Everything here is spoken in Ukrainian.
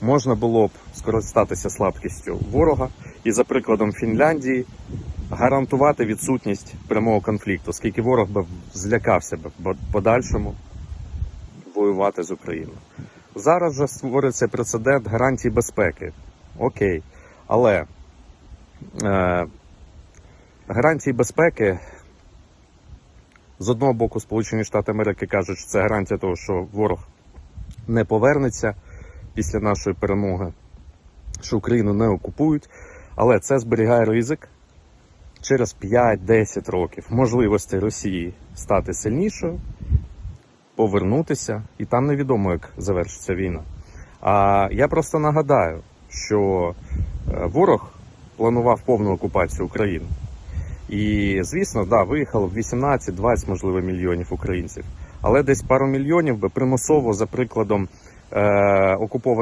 можна було б скористатися слабкістю ворога і, за прикладом Фінляндії, гарантувати відсутність прямого конфлікту, оскільки ворог би злякався б подальшому воювати з Україною. Зараз же створюється прецедент гарантій безпеки. Окей. Але е, гарантії безпеки з одного боку, Сполучені Штати Америки кажуть, що це гарантія того, що ворог не повернеться після нашої перемоги, що Україну не окупують, але це зберігає ризик через 5-10 років можливості Росії стати сильнішою, повернутися, і там невідомо, як завершиться війна. А я просто нагадаю, що е, ворог планував повну окупацію України. І, звісно, да, виїхало 18-20, можливо, мільйонів українців. Але десь пару мільйонів би примусово, за прикладом окупованих